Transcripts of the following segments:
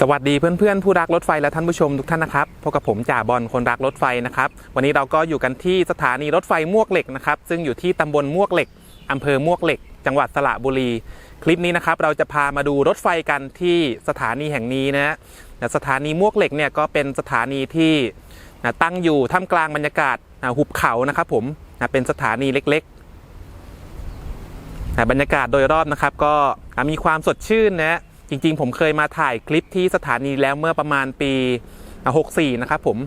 สวัสดีเพื่อนๆ ผู้รักรถไฟและท่านผู้ชมทุกท่านนะครับพบกับผมจ่าบอลคนรักรถไฟนะครับวันนี้เราก็อยู่กันที่สถานีรถไฟมวกเหล็กนะครับซึ่งอยู่ที่ตำบลมวกเหล็กอำเภอมวกเหล็ก จังหวัดสระบุรี คลิปนี้นะครับเราจะพามาดูรถไฟกันที่สถานีแห่งนี้นะฮะและสถานีมวกเหล็กเนี่ยก็เป็นสถานีที่นะตั้งอยู่ท่ามกลางบรรยากาศนะหุบเขานะครับผมนะเป็นสถานีเล็กๆบรรยากาศโดยรอบนะครับก็มีความสดชื่นนะ จริงๆ ผมเคยมาถ่ายคลิปที่สถานีแล้วเมื่อประมาณปี 64 นะครับผม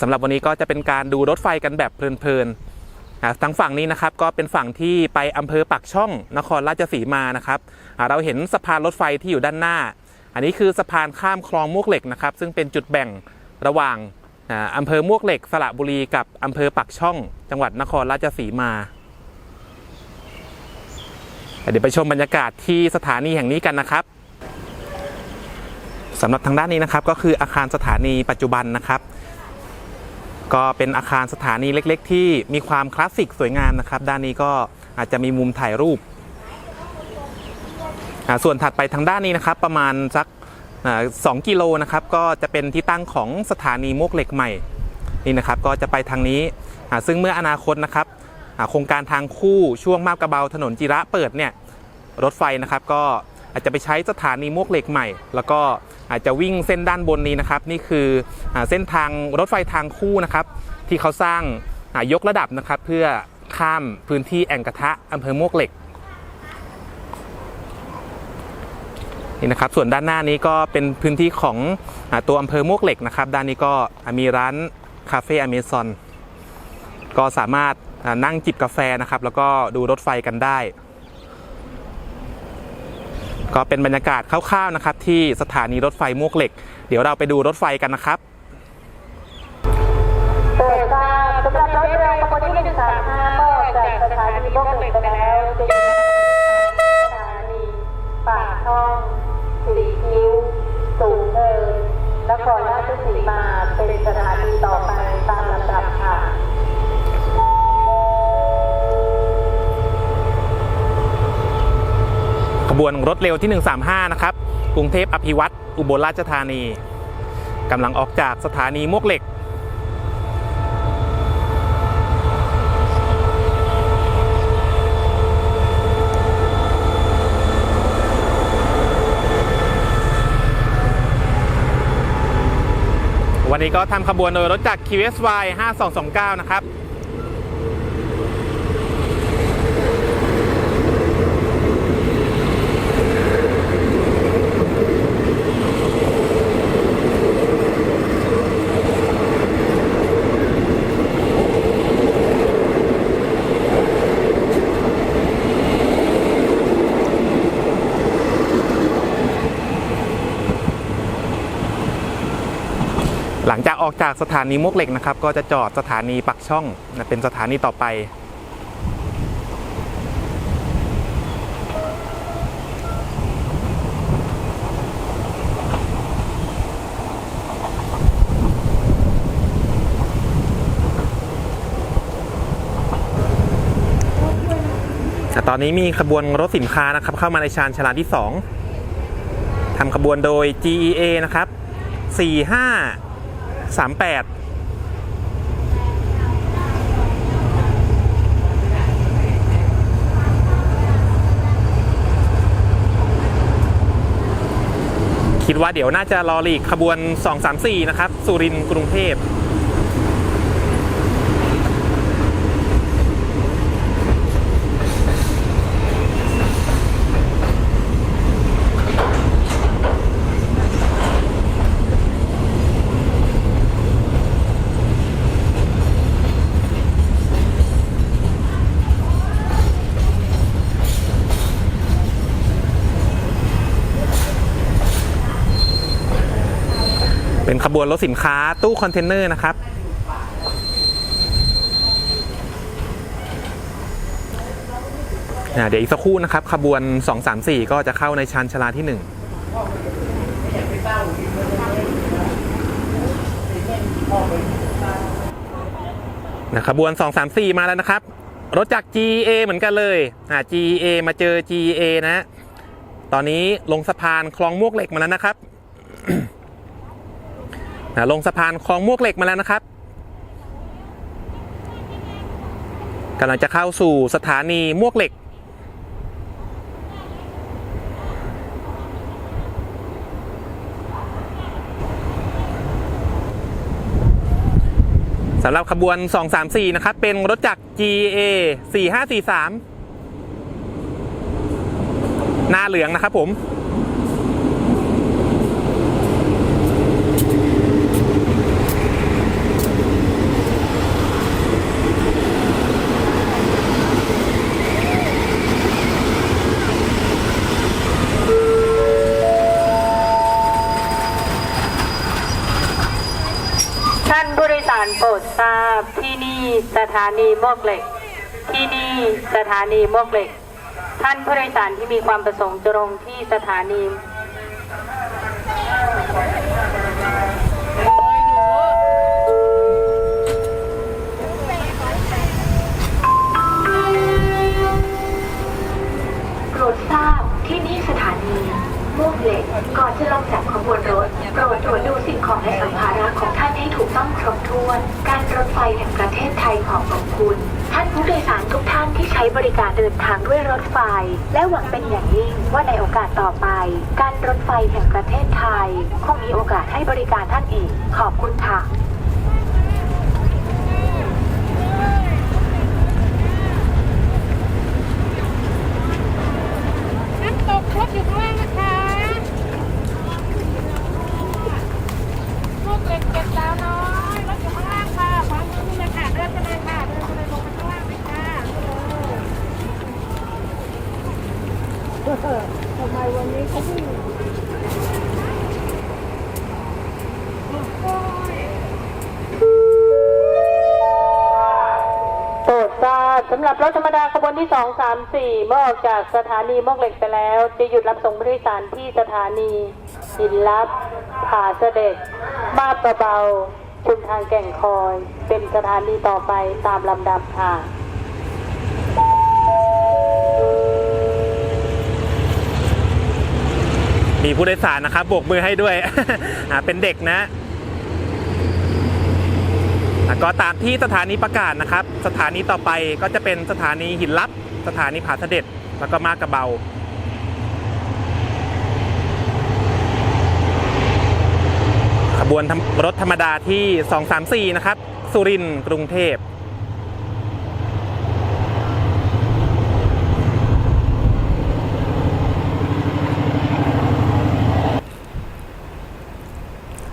สำหรับวันนี้ก็จะเป็นการดูรถไฟกันแบบเพลินๆอ่าทางฝั่งนี้นะครับก็เป็นฝั่งที่ไปอำเภอปักช่องนครราชสีมานะครับเราเห็นสะพานรถไฟที่อยู่ด้านหน้า อันนี้คือสะพานข้ามคลองมวกเหล็กนะครับ ซึ่งเป็นจุดแบ่งระหว่างอ่าอำเภอมวกเหล็กสระบุรีกับอำเภอปักช่อง จังหวัดนครราชสีมาเดี๋ยวไปชมบรรยากาศที่สถานีแห่งนี้กันนะครับ สำหรับทางด้านนี้นะครับก็คืออาคารสถานีปัจจุบันนะครับ ก็เป็นอาคารสถานีเล็ก ๆ ที่มีความคลาสสิกสวยงามนะครับ ด้านนี้ก็อาจจะมีมุมถ่ายรูป ส่วนถัดไปทางด้านนี้นะครับ ประมาณสักสองกิโลนะครับก็จะเป็นที่ตั้งของสถานีมวกเหล็กใหม่นี่นะครับก็จะไปทางนี้ ซึ่งเมื่ออนาคตนะครับโครงการทางคู่ช่วงมาบกระเบาถนนจิระเปิดเนี่ยรถไฟนะครับก็ อาจจะไปใช้สถานีมวกเหล็กใหม่ แล้วก็อาจจะวิ่งเส้นด้านบนนี้นะครับ นี่คืออเส้นทางรถไฟทางคู่นะครับ ที่เขาสร้างายกระดับนะครับ เพื่อข้ามพื้นที่แอ่งกระทะอำเภอมวกเหล็กนี่นะครับส่วนด้านหน้านี้ก็เป็นพื้นที่ของอตัวอำเภอมวกเหล็กนะครับ ด้านนี้ก็มีร้านคาเฟ่อเมซอนก็สามารถนั่งจิบกาแฟนะครับ แล้วก็ดูรถไฟกันได้ ก็เป็นบรรยากาศคร่าวๆนะครับ ที่สถานีรถไฟมวกเหล็ก เดี๋ยวเราไปดูรถไฟกันนะครับสวัสดีค่ะสำหรับรถเรืขบวนที่1 บวนรถเร็วที่ 135 นะครับ กรุงเทพอภิวัตรอุบลราชธานีกำลังออกจากสถานีมวกเหล็ก วันนี้ก็ทำขบวนโดยรถจาก QSY 5229 นะครับ ออกจากสถานีมวกเหล็กนะครับ ก็จะจอดสถานีปักช่องนะเป็นสถานีต่อไป แต่ตอนนี้มีขบวนรถสินค้านะครับ เข้ามาในชานชาลาที่ 2ทำขบวนโดย GEA นะครับ 4 5 สามแปดคิดว่าเดี๋ยวน่าจะรอหลีกขบวน 234 นะครับ สุรินทร์กรุงเทพ บวนรถสินค้าตู้คอนเทนเนอร์นะครับ เดี๋ยวอีกสักครู่นะครับ ขบวน 234 ก็จะเข้าในชานชลาที่ 1นะขบวน 234 มาแล้วนะครับ รถจาก GA เหมือนกันเลยอ่า GA มาเจอ GA นะ ตอนนี้ลงสะพานคลองมวกเหล็กมาแล้วนะครับ อ่าลงสะพานคลองมวกเหล็กมาแล้วนะครับกำลังจะเข้าสู่สถานีมวกเหล็ก สำหรับขบวน 234 นะครับ เป็นรถจักร GA 4543 หน้าเหลืองนะครับผม ท่านผู้โดยสารโปรด ทราบที่นี่สถานีมวกเหล็ก ที่นี่สถานีมวกเหล็ก ท่านผู้โดยสารที่มีความประสงค์จะลงที่สถานี ก่อนจะลงจากขบวนรถโปรดตรวจดูสิ่งของและสัมภาระของท่านให้ถูกต้องครบถ้วน การรถไฟแห่งประเทศไทยขอบของคุณ ท่านผู้โดยสารทุกท่านที่ใช้บริการเดินทางด้วยรถไฟ และหวังเป็นอย่างยิ่งว่าในโอกาสต่อไป การรถไฟแห่งประเทศไทย คงมีโอกาสให้บริการท่านอีก ขอบคุณค่ะน้ำตกครบอยู่ข้างล่างนะคะพวกเหล็กเก็บดาวน้อยรถอยู่ข้างล่างค่ะขวามือนี่เลยค่ะ เดินไปเลยค่ะ เดินไปเลยลงไปข้างล่างเลยค่ะ ทำไมวันนี้เขาเพิ่งโปรดทราบสำหรับรถธรรมดาขบวนที่ 2 3 4 เมื่อออกจากสถานีมวกเหล็กไปแล้ว จะหยุดรับส่งผู้โดยสารที่สถานีหินลับ ผาเสด็จ มาบประเบาชุมทางแก่งคอย เป็นสถานีต่อไปตามลำดับค่ะ มีผู้โดยสารนะครับโบกมือให้ด้วย เป็นเด็กนะก็ตามที่สถานีประกาศนะครับ สถานีต่อไปก็จะเป็นสถานีหินลับ สถานีผาเสด็จ แล้วก็มาบกระเบาขบวนรรมรถธรรมดาที่ 234 นะครับ สุรินทร์กรุงเทพ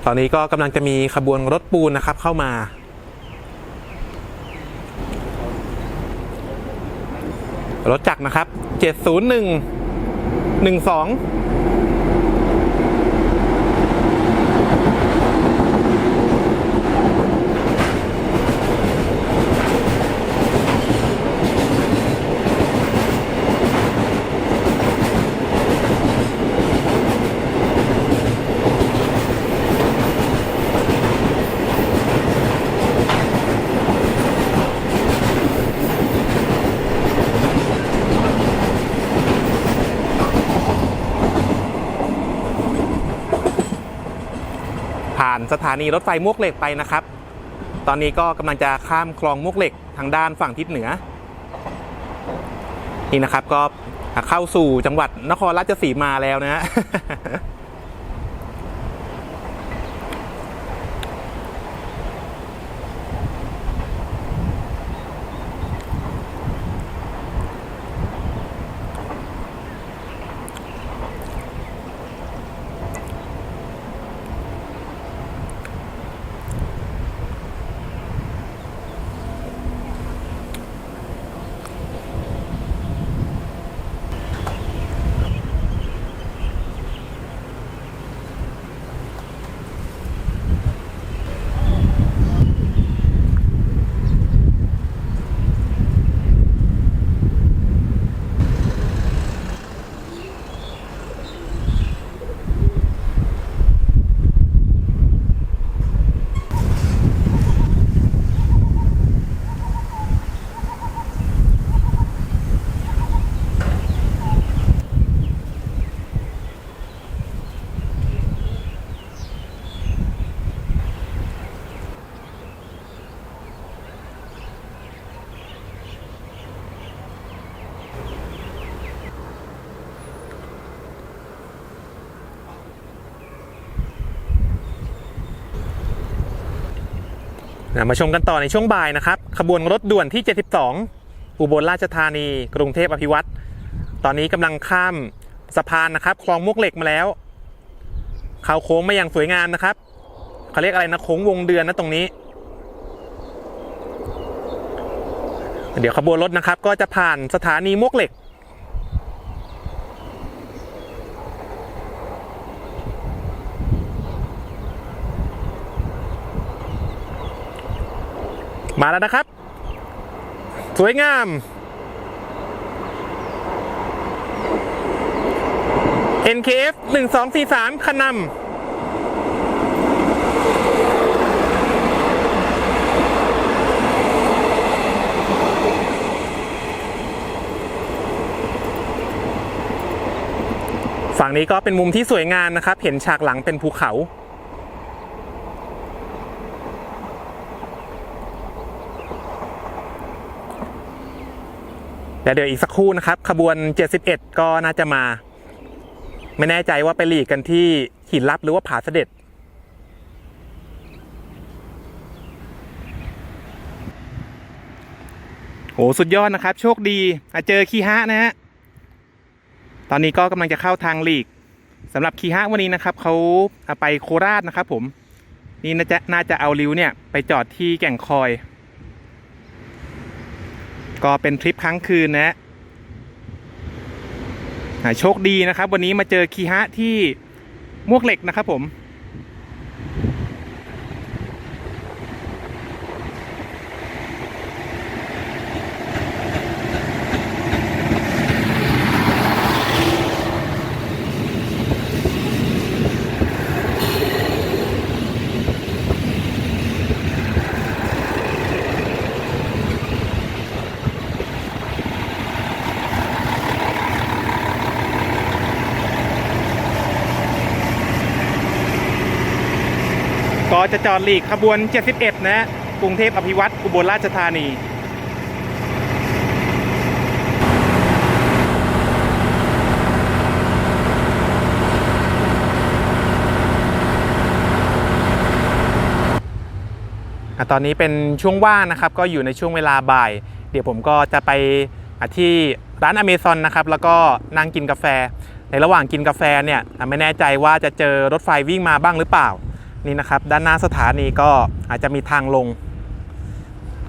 อนนี้ก็กำลังจะมีขบวนรถปูนนะครับเข้ามา รถจักรนะครับ 701 12 สถานีรถไฟมวกเหล็กไปนะครับ ตอนนี้ก็กำลังจะข้ามคลองมวกเหล็กทางด้านฝั่งทิศเหนือ นี่นะครับก็เข้าสู่จังหวัดนครราชสีมาแล้วนะ มาชมกันต่อในช่วงบ่ายนะครับ ขบวนรถด่วนที่ 72 อุบลราชธานี กรุงเทพอภิวัตรตอนนี้กำลังข้ามสะพานนะครับ คลองมุกเหล็กมาแล้ว เขาโค้งมาอย่างสวยงามนะครับเขาเรียกอะไรนะโค้งวงเดือนนะตรงนี้ เดี๋ยวขบวนรถนะครับ ก็จะผ่านสถานีมวกเหล็ก มาแล้วนะครับ สวยงาม NKF 1243คันนำฝั่งนี้ก็เป็นมุมที่สวยงามนะครับ เห็นฉากหลังเป็นภูเขา แต่เดี๋ยวอีกสักครู่นะครับ ขบวน 71 ก็น่าจะมา ไม่แน่ใจว่าไปหลีกกันที่หินลับหรือว่าผาเสด็จ โอ้สุดยอดนะครับ โชคดีอะเจอคีฮะนะฮะ ตอนนี้ก็กำลังจะเข้าทางหลีกสำหรับคีฮะวันนี้นะครับเขาอะไปโคราชนะครับผม นี่น่าจะน่าจะเอาริ้วเนี่ย ไปจอดที่แก่งคอย ก็เป็นทริปครั้งคืนนะฮะโชคดีนะครับ วันนี้มาเจอคีฮะที่มวกเหล็กนะครับผม็จะจอดหลีกขบวน 71นะฮะกรุงเทพอภิวัตรอุบลราชธานีตอนนี้เป็นช่วงว่างนะครับ ก็อยู่ในช่วงเวลาบ่าย เดี๋ยวผมก็จะไปที่ร้านอเมซอนนะครับ แล้วก็นั่งกินกาแฟ ในระหว่างกินกาแฟเนี่ยไม่แน่ใจว่าจะเจอรถไฟวิ่งมาบ้างหรือเปล่า นี่นะครับ ด้านหน้าสถานีก็อาจจะมีทางลง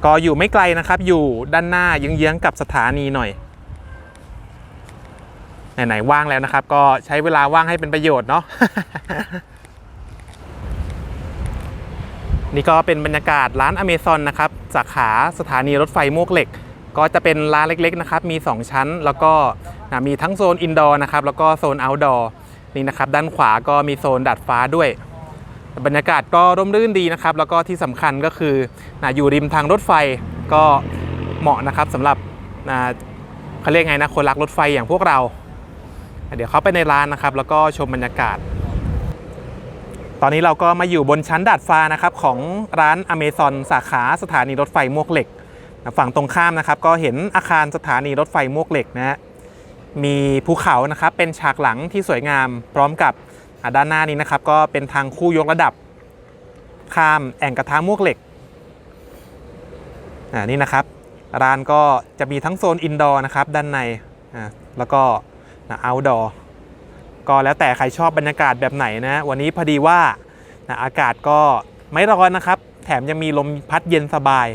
ก็อยู่ไม่ไกลนะครับ อยู่ด้านหน้าเยื้องๆกับสถานีหน่อยไหนๆว่างแล้วนะครับ ก็ใช้เวลาว่างให้เป็นประโยชน์เนาะนี่ก็เป็นบรรยากาศร้านอเมซอนนะครับสาขาสถานีรถไฟมวกเหล็ก ก็จะเป็นร้านเล็กๆนะครับ มี 2 ชั้น แล้วก็อะมีทั้งโซนอินดอร์นะครับ แล้วก็โซนเอาท์ดอร์นี่นะครับ ด้านขวาก็มีโซนดัดฟ้าด้วย บรรยากาศก็ร่มรื่นดีนะครับ แล้วก็ที่สำคัญก็คือนะอยู่ริมทางรถไฟก็เหมาะนะครับสำหรับนะเขาเรียกไงนะคนรักรถไฟอย่างพวกเรา เดี๋ยวเขาไปในร้านนะครับ แล้วก็ชมบรรยากาศ ตอนนี้เราก็มาอยู่บนชั้นดาดฟ้านะครับของร้านอเมซอนสาขาสถานีรถไฟมวกเหล็ก ฝั่งตรงข้ามนะครับ ก็เห็นอาคารสถานีรถไฟมวกเหล็กนะฮะมีภูเขานะครับเป็นฉากหลังที่สวยงามพร้อมกับ ด้านหน้านี้นะครับก็เป็นทางคู่ยกระดับ ข้ามแอ่งกระทะมวกเหล็กอ่านี่นะครับ ร้านก็จะมีทั้งโซนอินดอร์นะครับด้านในอ่าแล้วก็เอาดอร์ก็แล้วแต่ใครชอบบรรยากาศแบบไหนนะ วันนี้พอดีว่านะอากาศก็ไม่ร้อนนะครับ แถมยังมีลมพัดเย็นสบาย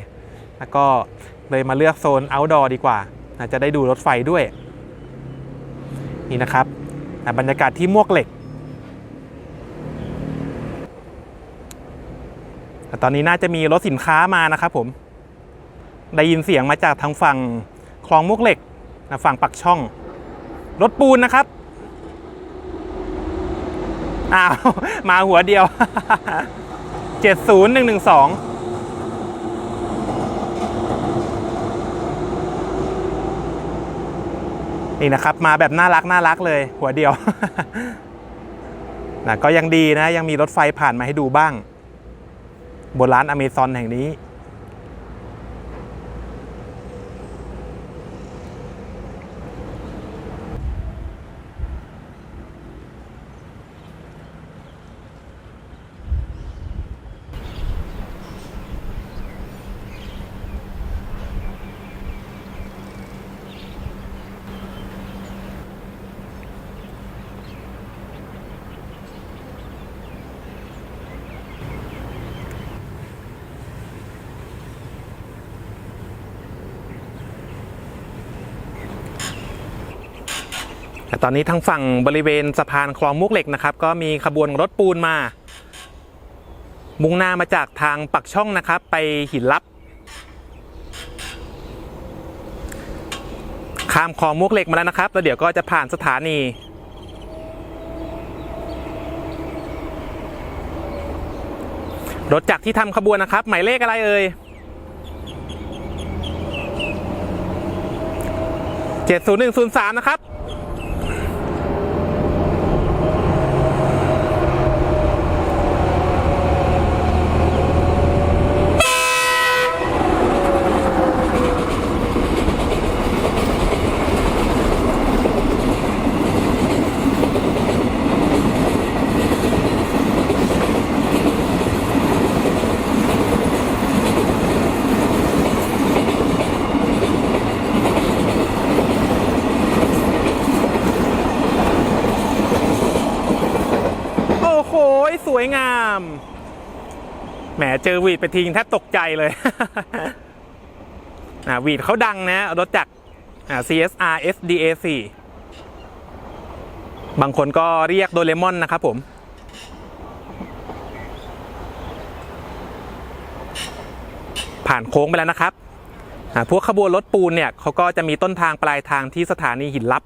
แล้วก็เลยมาเลือกโซน outdoor ดีกว่าจะได้ดูรถไฟด้วย นี่นะครับนะบรรยากาศที่มวกเหล็ก แต่ตอนนี้น่าจะมีรถสินค้ามานะครับผม ได้ยินเสียงมาจากทางฝั่งคลองมวกเหล็กนะฝั่งปักช่อง รถปูนนะครับ อ้าว มาหัวเดียวเจ็ดศูนย์หนึ่งหนึ่งสองนี่นะครับมาแบบน่ารักน่ารักเลย หัวเดียวนะก็ยังดีนะ ยังมีรถไฟผ่านมาให้ดูบ้าง บนร้านอเมซอนแห่งนี้ ตอนนี้ทางฝั่งบริเวณสะพานคลองมุกเหล็กนะครับ ก็มีขบวนรถปูนมา มุ่งหน้ามาจากทางปักช่องนะครับ ไปหินลับ ข้ามคลองมุกเหล็กมาแล้วนะครับ แล้วเดี๋ยวก็จะผ่านสถานีรถจักรที่ทำขบวนนะครับ หมายเลขอะไรเอ่ย70103 นะครับ โอ้โห สวยงาม แหม เจอวีดไปทิ้งแทบตกใจเลยอ่าวีดเขาดังนะรถจักรอ่า CSR SDA4 บางคนก็เรียกโดเรมอนนะครับผมผ่านโค้งไปแล้วนะครับ พวกขบวนรถปูนเนี่ยเขาก็จะมีต้นทางปลายทางที่สถานีหินลับ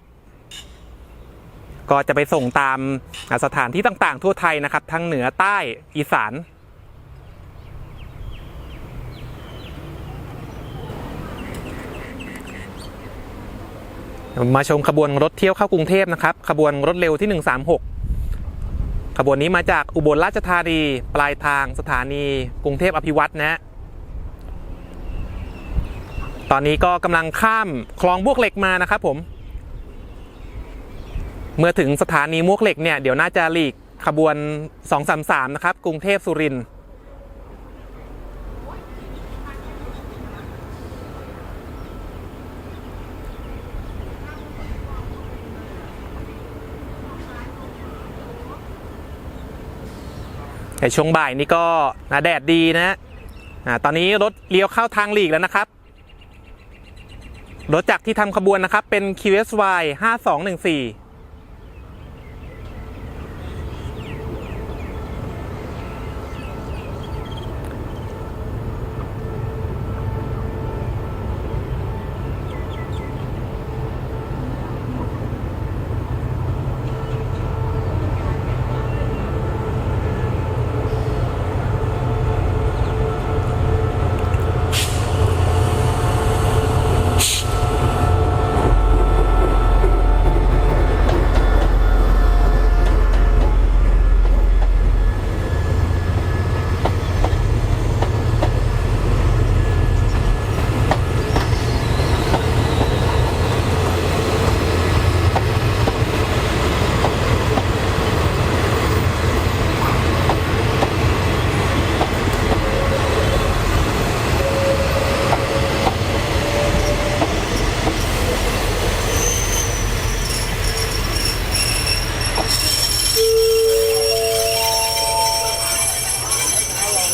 ก็จะไปส่งตามสถานที่ต่างๆ ทั่วไทยนะครับ ทั้งเหนือใต้อีสาน มาชมขบวนรถเที่ยวเข้ากรุงเทพนะครับ ขบวนรถเร็วที่ 136 ขบวนนี้มาจากอุบลราชธานีปลายทางสถานีกรุงเทพอภิวัตนะตอนนี้ก็กำลังข้ามคลองบวกเหล็กมานะครับผม เมื่อถึงสถานีมวกเหล็กเนี่ยเดี๋ยวน่าจะหลีกขบวน 233 นะครับ กรุงเทพสุรินทร์ แต่ช่วงบ่ายนี่ก็นะแดดดีนะอ่าตอนนี้รถเลี้ยวเข้าทางหลีกแล้วนะครับ รถจากที่ทำขบวนนะครับเป็น QSY 5214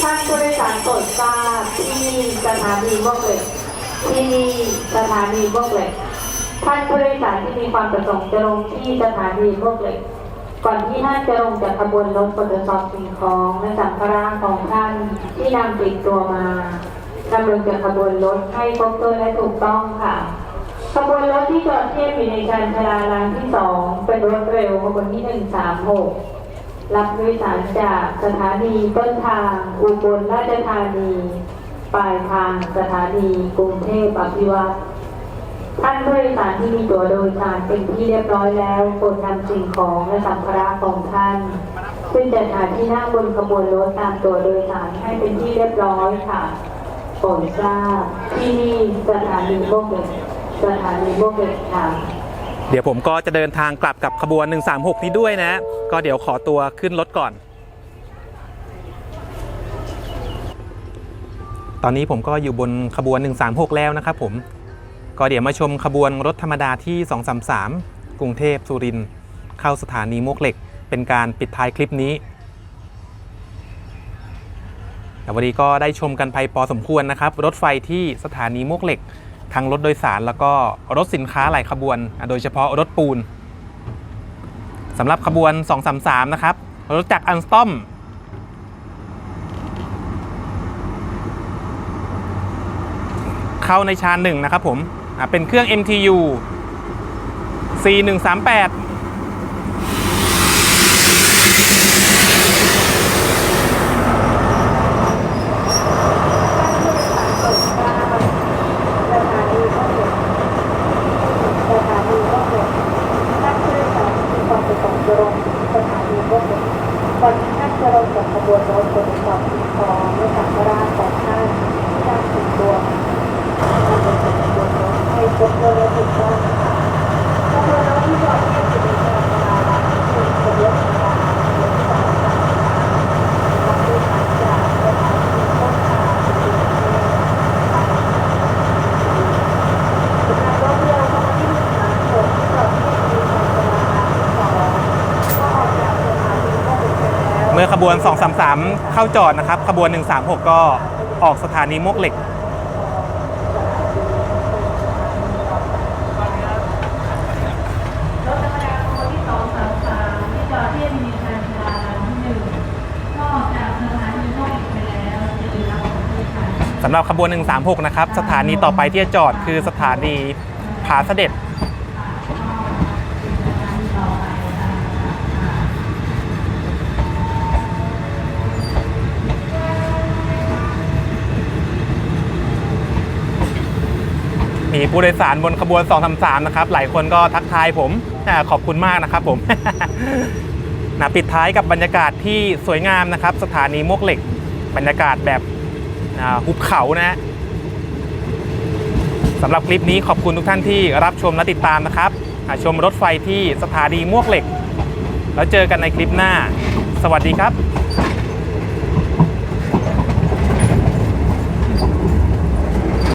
ท่านผู้โดยสารโปรดทราบที่สถานีมวกเล็กที่สถานีมวกเล็กท่านผู้โดยสารที่มีความประสงค์จะลงที่สถานีมวกเล็กก่อนที่ท่านจะลงจากขบวนรถตรวจสอบสิ่งของและสัมภาระของท่านที่นำติดตัวมานำลงจากขบวนรถให้ครบถ้วนและถูกต้องค่ะขบวนรถที่จอดเทียบอยู่ในชานชาลารางที่สองเป็นรถเร็วขบวนที่หนึ่งสามหก รับโดยสารจากสถานีต้นทางอุบลราชธานี ปลายทางสถานีกรุงเทพอภิวัตรท่านผู้โดยสารที่มีตั๋วโดยสารเป็นที่เรียบร้อยแล้วโปรดนำสิ่งของและสัมภาระของท่านซึ่งจะหาที่นั่งบนขบวนรถตามตั๋วโดยสารให้เป็นที่เรียบร้อยค่ะโปรดทราบที่นี่สถานีโบกเกตสถานีโบกเกตค่ะ เดี๋ยวผมก็จะเดินทางกลับกับขบวน 136 นี้ด้วยนะ ก็เดี๋ยวขอตัวขึ้นรถก่อน ตอนนี้ผมก็อยู่บนขบวน 136 แล้วนะครับผม ก็เดี๋ยวมาชมขบวนรถธรรมดาที่ 233 กรุงเทพสุรินทร์เข้าสถานีมวกเหล็ก เป็นการปิดท้ายคลิปนี้แต่วันนี้ก็ได้ชมกันไปพอสมควรนะครับ รถไฟที่สถานีมวกเหล็ก ทั้งรถโดยสารแล้วก็รถสินค้าหลายขบวน โดยเฉพาะรถปูนสำหรับขบวน 233 นะครับ รถจักรอันสตอมเข้าในชานหนึ่งนะครับผมเป็นเครื่อง MTU C138 สถานีก็เห็นสถานีก็เห็นท่านผู้โดยสารที่ก่อนจะส่งจะลงสถานีก็เห็นก่อนที่ท่านจะลงจากขบวนรถบนขอบที่คอและสัมภาระของท่านที่ท่านถึงตัวท่านลงจากขบวนรถให้พบเจ้าหน้าที่ด้านข้างขบวนรถที่จอดที่จุดนี้นะคะคือขบวนการรถสองสามสามผู้โดยสารจากสถานีต้นทางไปถึงที่ สำหรับรถเรือขบวนที่หนึ่งสามหกที่จอดที่สถานีชนบทที่สองก็ออกจากสถานีก็ถึงไปแล้ว เมื่อขบ วน233 เข้าจอดนะครับ ขบวน 136 ก็ออกสถานีมวกเหล็ก รถธรรมดาขบวนที่สองสามสามที่จอดที่สถานีชนชาลาที่หนึ่งก็ออกจากสถานีก็ถึงไปแล้วจะได้รับผลประโยชน์สำหรับขบวน 136 นะครับ สถานีต่อไปที่จะจอดคือสถานีผาเสด็จีผู้โดยสารบนขบวน233นะครับ หลายคนก็ทักทายผมขอบคุณมากนะครับผมนะปิดท้ายกับบรรยากาศที่สวยงามนะครับ สถานีมวกเหล็ก บรรยากาศแบบอ่าหุบเขานะฮะสำหรับคลิปนี้ขอบคุณทุกท่านที่รับชมและติดตามนะครับ ชมรถไฟที่สถานีมวกเหล็ก แล้วเจอกันในคลิปหน้า สวัสดีครับ